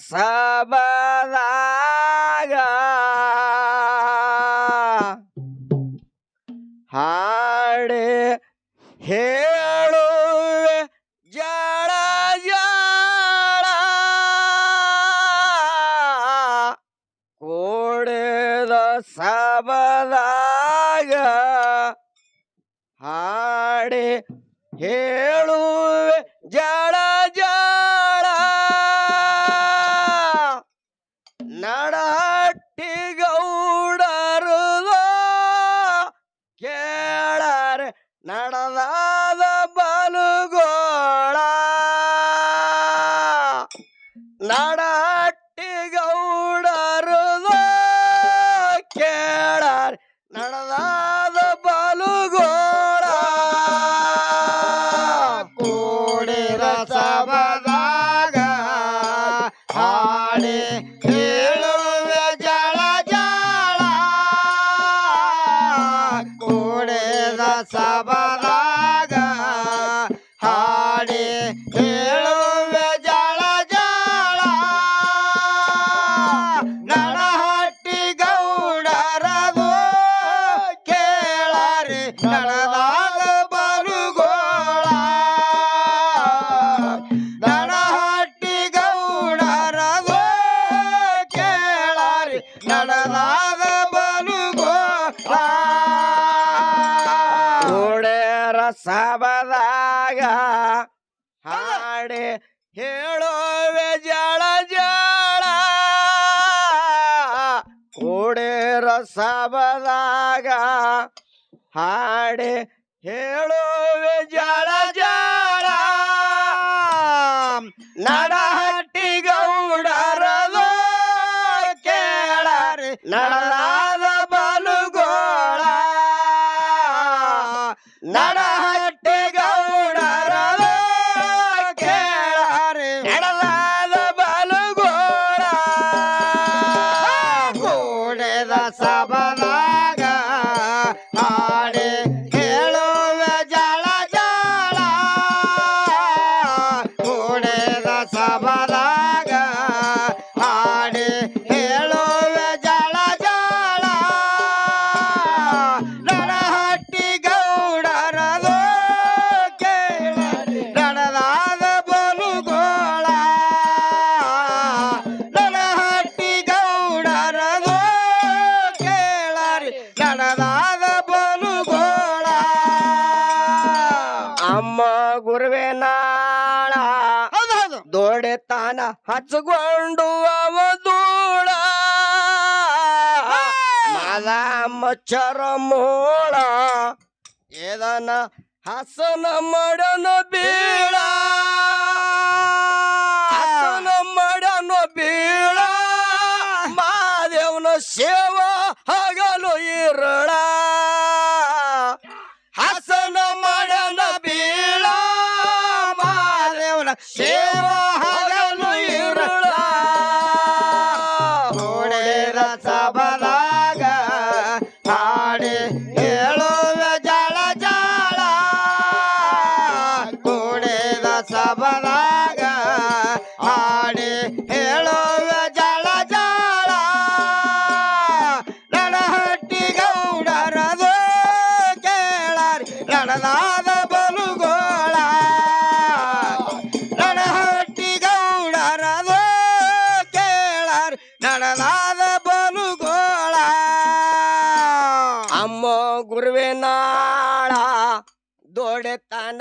ಸಬದಾಗ ಹಾಡೆ ಹೇಳುವೆ ಜಳ ಜಳ ಕೂಡಿದ ಸಬದಾಗ ಹಾಡೆ ಹೇಳುವೆ ಕೂಡಿದ ಸಬದಾಗ ಹಾಡೆ ಹೇಳುವೆ ಜಳ ಜಳ. ಕೂಡೇರ ಸಬದಾಗ ಹಾಡೆ ಹೇಳುವೆ ಜಳ ಅಮ್ಮ ಗುರುವೆ ನಾಳ. ದೊಡೆ ತಾನ ಹಚ್ಕೊಂಡು ಅವ ಧೂಳ ಮಾದ ಮಚ್ಚರ ಮೋಳ. ಏದನ ಹಸನ ಮಾಡನ ಬೀಳ.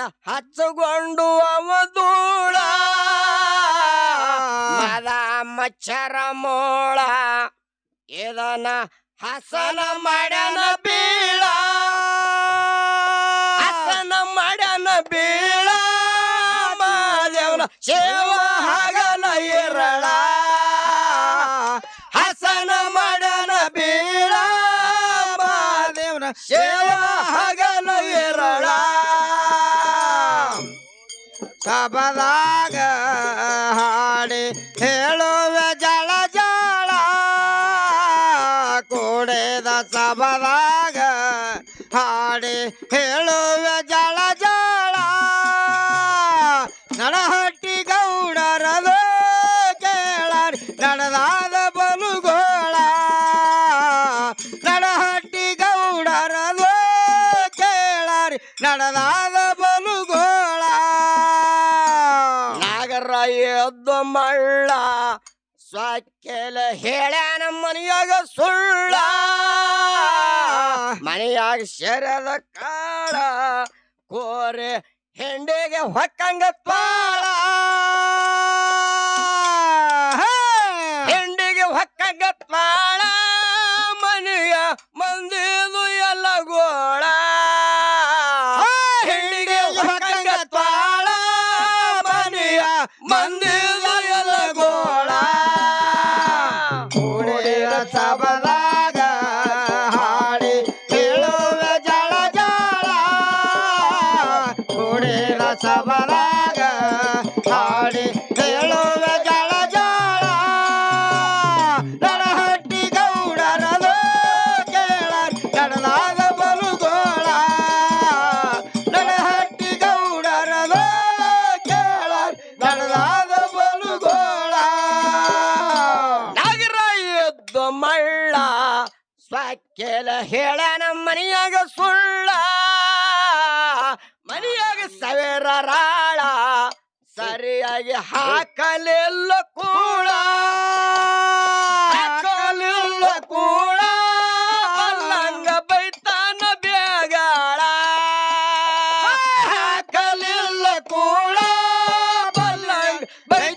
ಹಚ್ಚಗೊಂಡು ಅವ ಧೂಳ ಮದ ಮಚ್ಚರ ಮೋಳ ಇದನ ಹಸನ ಮಾಡನ ಬೀಳ. ಹಸನ ಮಾಡನ ಬೀಳ. ಮಾದೇವನ ಸೇವ ಹಗಲ ಇರಳ. ಹಸನ ಮಾಡನ ಬೀಳ. ಮಾದೇವನ ಸೇವ ಹಗಲ ಸಬದಾಗ ಹಾಡಿ ಹೇಳುವೆ ಜಳ ಜಳ ಕೂಡೆದ ಸಬದಾಗ ಹಾಡಿ ಹೇಳುವೆ ಜಳ ಮಳ್ಳ. ಸ್ವಕ್ಕೆಲ ಹೇಳ್ಯಾನ ಮನೆಯಾಗ ಸುಳ್ಳ. ಮನೆಯಾಗ ಶರದ ಕಾಳ. ಕೋರೆ ಹೆಂಡಿಗೆ ಹೊಕ್ಕಂಗ ಪಾಳ. ಹೆಂಡಿಗೆ ಹೊಕ್ಕಂಗ ತಾಳ ಮನೆಯ ಮಂದಿದು ಎಲ್ಲ ಗೋಳ. ಹೆಂಡಿಗೆ ಹೊಕ್ಕಂಗ ಮನಿಯ ಮನೆಯ ಮಂದಿದು ಸಬದಾಗ ಹಾಡಿ ಹೇಳುವೆ ಜಳ ಜಳ. ನಡಹಟ್ಟಿ ಗೌಡರದು ಕೇಳ ನಡೆದಾಗ ಬಲುಗೋಳ. ನಡಹಟ್ಟಿ ಗೌಡರದು ಕೇಳ ನಡೆದಾಗ ಬಲುಗೋಳ. ಸ್ವಕ್ಕೆಲ ಹೇಳನ ಮನೆಯಾಗ ಸುಳ್ಳ. ಸವೇರ ರಾಳ ಸರಿಯಾಗಿ ಹಾಕಲಿಲ್ಲ ಕೂಡ. ಹಾಕಲಿಲ್ಲ ಕೂಡ. ಅಲ್ಲಂಗ ಬೈತಾನ ಬೇಗಾಳ. ಹಾಕಲಿಲ್ಲ ಕೂಡ. ಬಲ್ಲಂಗ ಬೈತಾನ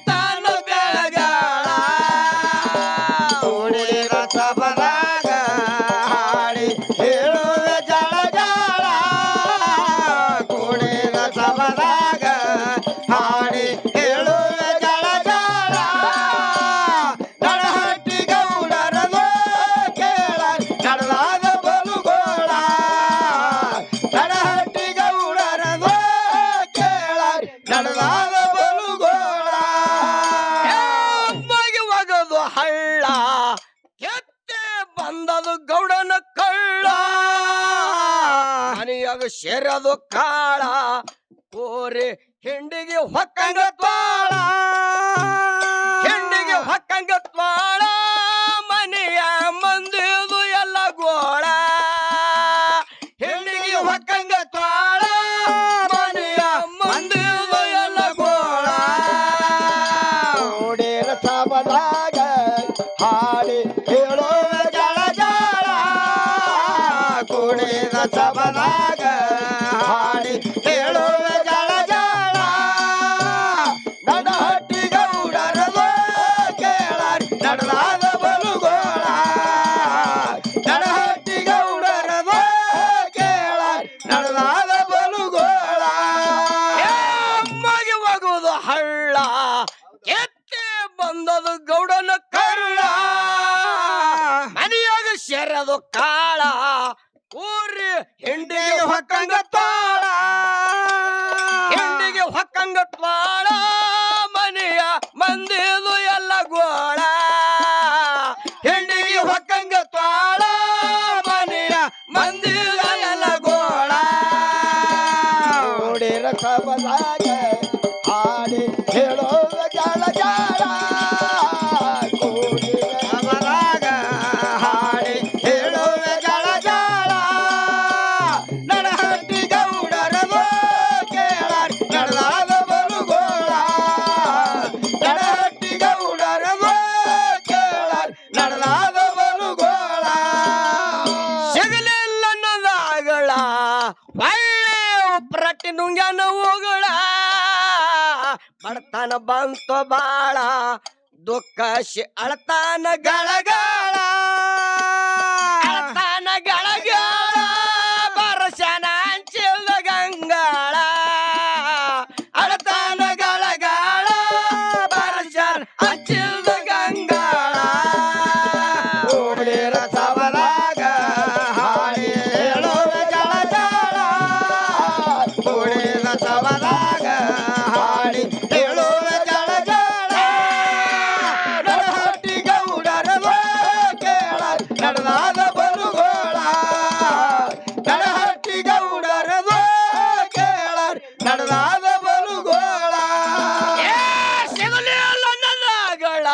ಸೇರದು ಕಾಳ, ಕೋರೆ ಹೆಂಡಿಗೆ ಹೊಕ್ಕಂಗ ತ್ವಾಳ. ಹೆಂಡಿಗೆ ಹೊಕ್ಕಂಗ ತ್ವಾಳ, ಮನೆಯ ಮಂದಿದು ಎಲ್ಲ ಗೋಳ. ಹೆಂಡಿಗೆ ಹೊಕ್ಕಂಗ ತ್ವಾಳ, ಮನೆಯ ಮಂದಿದು ಎಲ್ಲ ಗೋಳ. ಓಡೇರ ಸಬದಾಗ ಹಾಡಿ ಹೇಳೋ ಜಳ ಜಾಳ. ಸಬದಾಗ ಸಬದಾಗ ಹಾಡಿ ಹೇಳೋದ ಜಾಳ ಜಾಳ ಉಪ್ರಟ್ಟಿ ನುಂಗ್ಯಾನ ಹೋಗಳ. ಬಡತನ ಬಂತು ಬಾಳ. ದುಃಖ ಶಿ ಅಳತಾನ ಗಳಗಾಳ ತವದಾಗ ಹಾಡಿ ಹೇಳುವ ಜಳ ಜಳ. ಹಟ್ಟಿ ಗೌಡರ ಕೇಳ ನಡೆದಾದ ಬರುಗೋಳ. ನಡಹಟ್ಟಿ ಗೌಡರ ಕೇಳ ನಡೆದಾದ ಬರುಗೋಳ. ಸಿಗಲಿಲ್ಲ ನನ್ನಗಳ.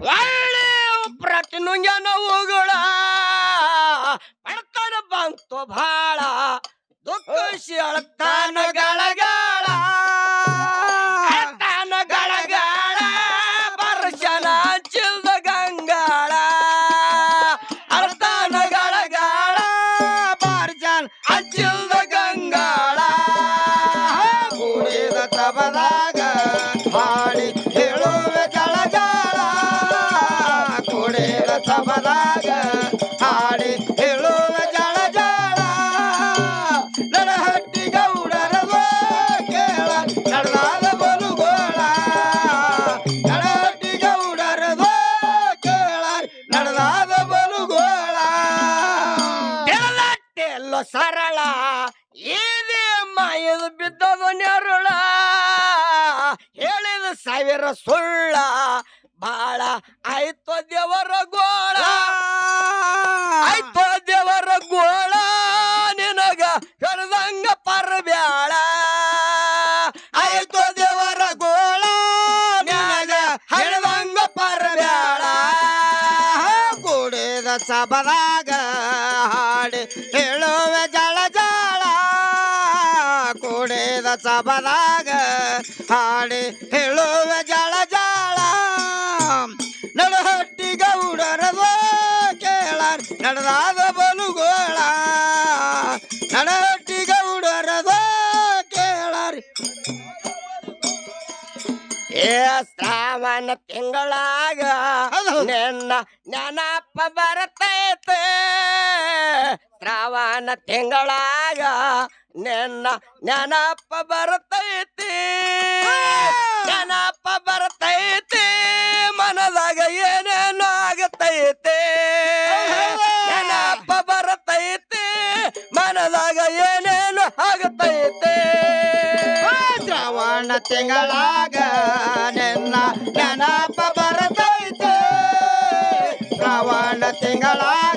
ಒಳ್ಳೆ ಬಂತು ಭಾ ಋಷಿ ಅಳತಾನಗಳ ಸಭದಾಗ ಹಾಡಿ ಹೇಳುವ ಜಾಳ ಜಾಳ. ನಡು ಹಟ್ಟಿ ಗೌಡರದು ಕೇಳಾರ ನಡೆದಾದ ಸಾಮಾನ್ಯ ತಿಂಗಳಾಗ ನೆನ್ನ ನೆನಪ ಬರ್ತೈತಿ. ಶ್ರಾವಣ ತಿಂಗಳಾಗ ನೆನ್ನ ನೆನಪ ಬರ್ತೈತಿ. ನೆನಪ ಬರ್ತೈತಿ. ಮನದಾಗ ಏನೇನು ಆಗತೈತೆ. ತಿಂಗಳಾಗ ನಿನ್ನ ನೆನಪ ಬರ್ತೈತೆ. ಶ್ರಾವಣ ತಿಂಗಳಾಗ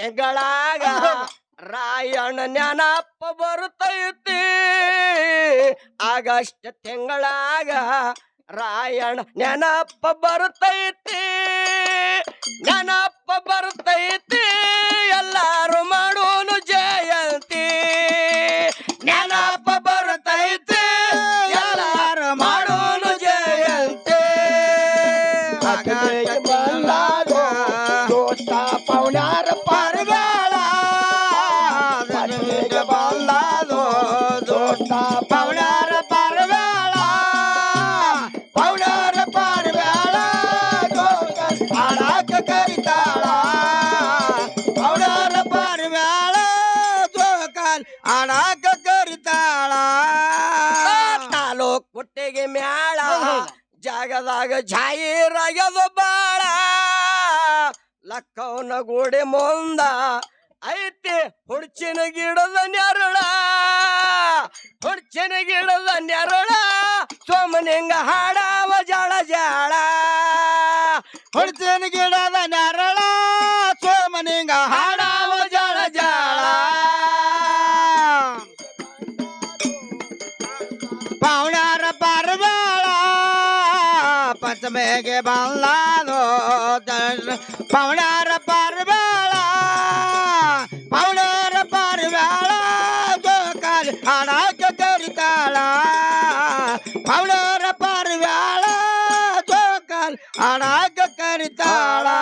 ಕೆಗಳಾಗ ರಾಯಣ ಜ್ಞಾನಪ್ಪ ಬರುತ್ತೈತಿ ಆಗಸ್ಟ್ ತಿಂಗಳಾಗ ರಾಯಣ ನೆನಪ್ಪ ಬರುತ್ತೈತಿ ನೆನಪ್ಪ ಬರುತ್ತೈತಿ ಎಲ್ಲರೂ ಮಾಡೋನು ಜಯಂತಿ. ನೆನಪ್ಪ ಬರುತ್ತೈತಿ ಎಲ್ಲರೂ ಮಾಡೋನು ಜಯಂತಿ. ಆಗಸ್ಟ್ ಒಳಗ ಜಾಹೀರಾಗ್ಯದು ಬಾಳ ಲಕ್ಕವನ ಗೋಡೆ ಮುಂದ ಐತಿ ಹುಡ್ಚಿನ ಗಿಡದ ನೆರಳ. ಹುಡ್ಚಿನ ಗಿಡದ ನೆರಳ. ಸೋಮನಿಂಗ ಹಾಡಾವ ಜಾಳ ಜಾಳ. ಹುಡ್ಚಿನ ಗಿಡದ ನೆರಳ. ಸೋಮನಿಂಗ ಹಾಡ पच में के बंगला दो पवनार पर बेला पवनार पर बेला जो कर आना जो कर काला पवनार पर बेला जो कर आना जो कर ताला